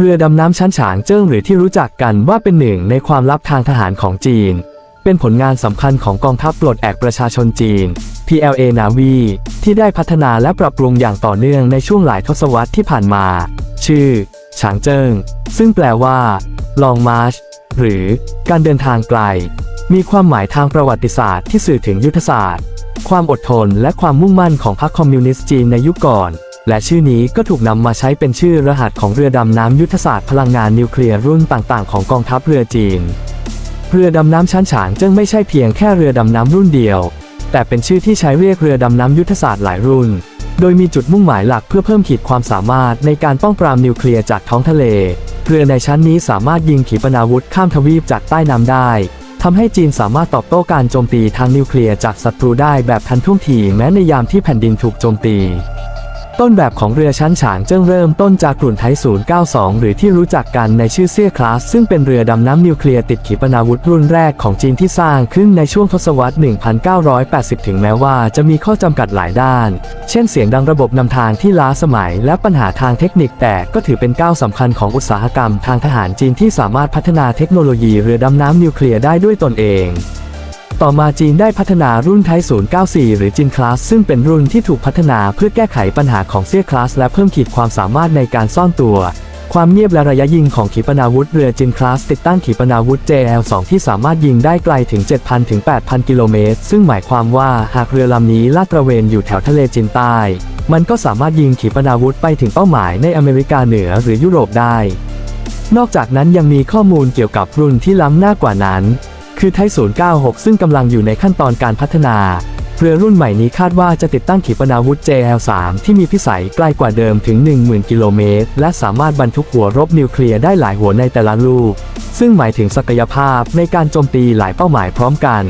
เรือดำน้ำชั้นฉางเจิ้งหรือที่รู้จักกันว่าเป็นหนึ่งในความลับทางทหารของจีน เป็นผลงานสำคัญของกองทัพปลดแอกประชาชนจีน PLA Navy ที่ได้พัฒนาและปรับปรุงอย่างต่อเนื่องในช่วงหลายทศวรรษที่ผ่านมา ชื่อ ฉางเจิ้ง ซึ่งแปลว่า Long March หรือการเดินทางไกล มีความหมายทางประวัติศาสตร์ที่สื่อถึงยุทธศาสตร์ ความอดทนและความมุ่งมั่นของพรรคคอมมิวนิสต์จีนในยุคก่อน และชื่อนี้ก็ถูกนำมาใช้เป็นชื่อรหัสของเรือดำน้ำยุทธศาสตร์พลังงานนิวเคลียร์รุ่นต่างๆ ของกองทัพเรือจีน เรือดำน้ำชั้นฉางจึงไม่ใช่เพียงแค่เรือดำน้ำรุ่นเดียว แต่เป็นชื่อที่ใช้เรียกเรือดำน้ำยุทธศาสตร์หลายรุ่น โดยมีจุดมุ่งหมายหลักเพื่อเพิ่มขีดความสามารถในการป้องปรามนิวเคลียร์จากท้องทะเล เรือในชั้นนี้สามารถยิงขีปนาวุธข้ามทวีปจากใต้น้ำได้ทำให้จีนสามารถตอบโต้การโจมตีทางนิวเคลียร์จากศัตรูได้แบบทันท่วงทีแม้ในยามที่แผ่นดินถูกโจมตี ต้นแบบของเรือชั้นฉางเจิ้งเริ่มต้นจากกลุ่นไท092 หรือที่รู้จักกันในชื่อเซี่ยคลาส ซึ่งเป็นเรือดำน้ำนิวเคลียร์ติดขีปนาวุธรุ่นแรกของจีนที่สร้างขึ้นในช่วงทศวรรษ 1980 ถึงแม้ว่าจะมีข้อจำกัดหลายด้าน เช่นเสียงดังระบบนำทางที่ล้าสมัยและปัญหาทางเทคนิคแต่ก็ถือเป็นก้าวสำคัญของอุตสาหกรรมทางทหารจีนที่สามารถพัฒนาเทคโนโลยีเรือดำน้ำนิวเคลียร์ได้ด้วยตนเอง ต่อมาจีนได้พัฒนารุ่นไท094 หรือจินคลาสซึ่งเป็นรุ่นที่ถูกพัฒนาเพื่อแก้ไขปัญหาของเซี่ยคลาสและเพิ่มขีดความสามารถในการซ่อนตัว ความเงียบและระยะยิงของขีปนาวุธเรือจินคลาสติดตั้งขีปนาวุธ JL2 ที่สามารถยิงได้ไกลถึง 7,000 ถึง 8,000 กิโลเมตร ซึ่งหมายความว่าหากเรือลำนี้ลาดตระเวนอยู่แถวทะเลจีนใต้ มันก็สามารถยิงขีปนาวุธไปถึงเป้าหมายในอเมริกาเหนือหรือยุโรปได้ นอกจากนั้นยังมีข้อมูลเกี่ยวกับรุ่นที่ล้ำหน้ากว่านั้น คือไท096 ซึ่งกำลังอยู่ในขั้นตอนการพัฒนา เรือรุ่นใหม่นี้คาดว่าจะติดตั้งขีปนาวุธ JL3 ที่มีพิสัยไกลกว่าเดิมถึง 10,000 กิโลเมตร และสามารถบรรทุกหัวรบนิวเคลียร์ได้หลายหัวในแต่ละลูก ซึ่งหมายถึงศักยภาพในการโจมตีหลายเป้าหมายพร้อมกัน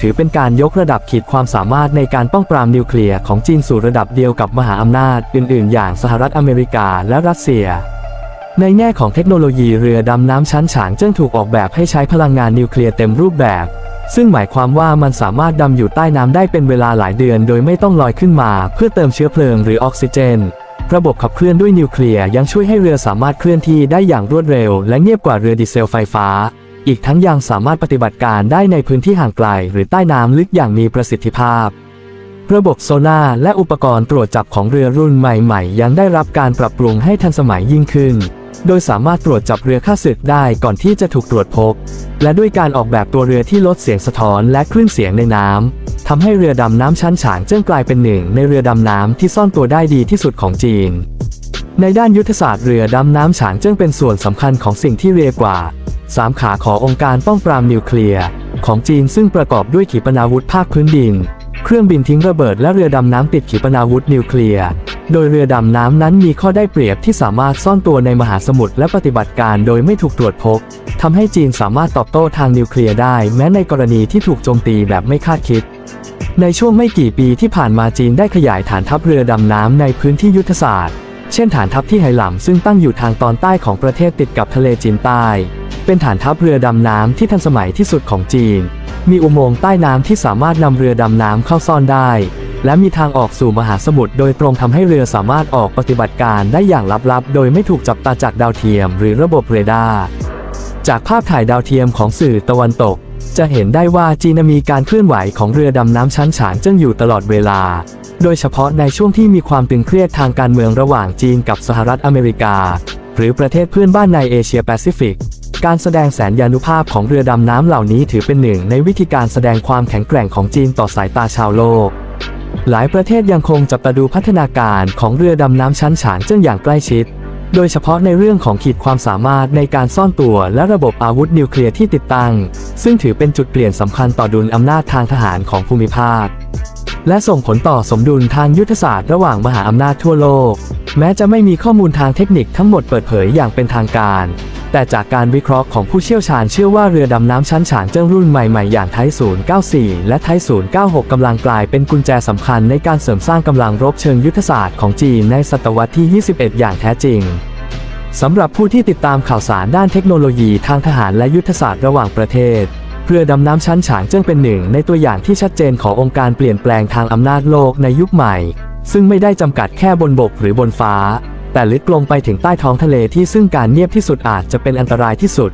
ถือเป็นการยกระดับขีดความสามารถในการป้องปรามนิวเคลียร์ของจีนสู่ระดับเดียวกับมหาอำนาจอื่น ๆ อย่างสหรัฐอเมริกาและรัสเซีย ในแง่ของเทคโนโลยีเรือดำน้ำชั้นฉางจึงถูกออกแบบให้ใช้พลังงานนิวเคลียร์เต็มรูปแบบ ซึ่งหมายความว่ามันสามารถดำอยู่ใต้น้ำได้เป็นเวลาหลายเดือน โดยไม่ต้องลอยขึ้นมา เพื่อเติมเชื้อเพลิงหรือออกซิเจน ระบบขับเคลื่อนด้วยนิวเคลียร์ยังช่วยให้เรือสามารถเคลื่อนที่ได้อย่างรวดเร็ว และเงียบกว่าเรือดีเซลไฟฟ้า อีกทั้งยังสามารถปฏิบัติการได้ในพื้นที่ห่างไกล หรือใต้น้ำลึกอย่างมีประสิทธิภาพระบบโซน่าและอุปกรณ์ตรวจจับของเรือรุ่นใหม่ ๆ ยังได้รับการปรับปรุงให้ทันสมัยยิ่งขึ้น โดยสามารถตรวจจับเรือข้าศึกได้ก่อนที่จะถูกตรวจพบ และด้วยการออกแบบตัวเรือที่ลดเสียงสะท้อนและคลื่นเสียงในน้ำทำให้เรือดำน้ำชั้นฉางเจิ้งกลายเป็นหนึ่งในเรือดำน้ำที่ซ่อนตัวได้ดีที่สุดของจีน ในด้านยุทธศาสตร์เรือดำน้ำฉางเจิ้งเป็นส่วนสำคัญของสิ่งที่เรียกว่าสามขาขององค์การป้องปรามนิวเคลียร์ของจีนซึ่งประกอบด้วยขีปนาวุธภาคพื้นดิน เครื่องบินทิ้งระเบิดและเรือดำน้ำติดขีปนาวุธนิวเคลียร์ โดยเรือดำน้ำนั้นมีข้อได้เปรียบที่สามารถซ่อนตัวในมหาสมุทรและปฏิบัติการโดยไม่ถูกตรวจพบทำให้จีนสามารถตอบโต้ทางนิวเคลียร์ได้ แม้ในกรณีที่ถูกโจมตีแบบไม่คาดคิด ในช่วงไม่กี่ปีที่ผ่านมาจีนได้ขยายฐานทัพเรือดำน้ำในพื้นที่ยุทธศาสตร์ เช่นฐานทัพที่ไหหลำซึ่งตั้งอยู่ทางตอนใต้ของประเทศติดกับทะเลจีนใต้ เป็นฐานทัพเรือดำน้ำที่ทันสมัยที่สุดของจีน มีอุโมงค์ใต้น้ำที่สามารถนำเรือดำน้ำเข้าซ่อนได้ และมีทางออกสู่มหาสมุทรโดยตรงทำให้เรือสามารถออกปฏิบัติการได้อย่างลับๆ โดยไม่ถูกจับตาจากดาวเทียมหรือระบบเรดาร์จากภาพถ่ายดาวเทียมของสื่อตะวันตก จะเห็นได้ว่าจีนมีการเคลื่อนไหวของเรือดำน้ำชั้นฉางเจิ้งอยู่ตลอดเวลา โดยเฉพาะในช่วงที่มีความตึงเครียดทางการเมืองระหว่างจีนกับสหรัฐอเมริกา หรือประเทศเพื่อนบ้านในเอเชียแปซิฟิก การแสดงแสนยานุภาพของเรือดำน้ำเหล่านี้ถือเป็นหนึ่งในวิธีการแสดงความแข็งแกร่งของจีนต่อสายตาชาวโลก หลายประเทศยังคงจับตาดูพัฒนาการของเรือดำน้ำชั้นฉางเจิ้งอย่างใกล้ชิด โดยเฉพาะในเรื่องของขีดความสามารถในการซ่อนตัวและระบบอาวุธนิวเคลียร์ที่ติดตั้ง ซึ่งถือเป็นจุดเปลี่ยนสำคัญต่อดุลอำนาจทางทหารของภูมิภาค และส่งผลต่อสมดุลทางยุทธศาสตร์ระหว่างมหาอำนาจทั่วโลก แม้จะไม่มีข้อมูลทางเทคนิคทั้งหมดเปิดเผยอย่างเป็นทางการ แต่จากการวิเคราะห์ของผู้เชี่ยวชาญเชื่อว่าเรือดำน้ำชั้นฉางเจิ้งรุ่นใหม่ๆ อย่างไท094 และไท096 กำลังกลายเป็นกุญแจสำคัญในการเสริมสร้างกำลังรบเชิงยุทธศาสตร์ของจีนในศตวรรษที่ 21 อย่างแท้จริงสำหรับผู้ที่ติดตามข่าวสารด้านเทคโนโลยีทางทหารและยุทธศาสตร์ระหว่างประเทศ เรือดำน้ำชั้นฉางเจิ้งเป็นหนึ่งในตัวอย่างที่ชัดเจนขององค์การเปลี่ยนแปลงทางอำนาจโลกในยุคใหม่ ซึ่งไม่ได้จำกัดแค่บนบกหรือบนฟ้า แต่ลึกลงไปถึงใต้ท้องทะเลที่ซึ่งการเงียบที่สุดอาจจะเป็นอันตรายที่สุด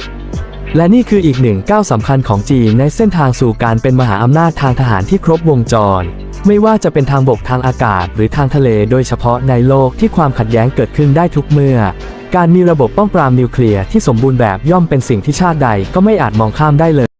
และนี่คืออีกหนึ่งก้าวสำคัญของจีนในเส้นทางสู่การเป็นมหาอำนาจทางทหารที่ครบวงจร ไม่ว่าจะเป็นทางบกทางอากาศ หรือทางทะเลโดยเฉพาะในโลกที่ความขัดแย้งเกิดขึ้นได้ทุกเมื่อ การมีระบบป้องปรามนิวเคลียร์ที่สมบูรณ์แบบย่อมเป็นสิ่งที่ชาติใดก็ไม่อาจมองข้ามได้เลย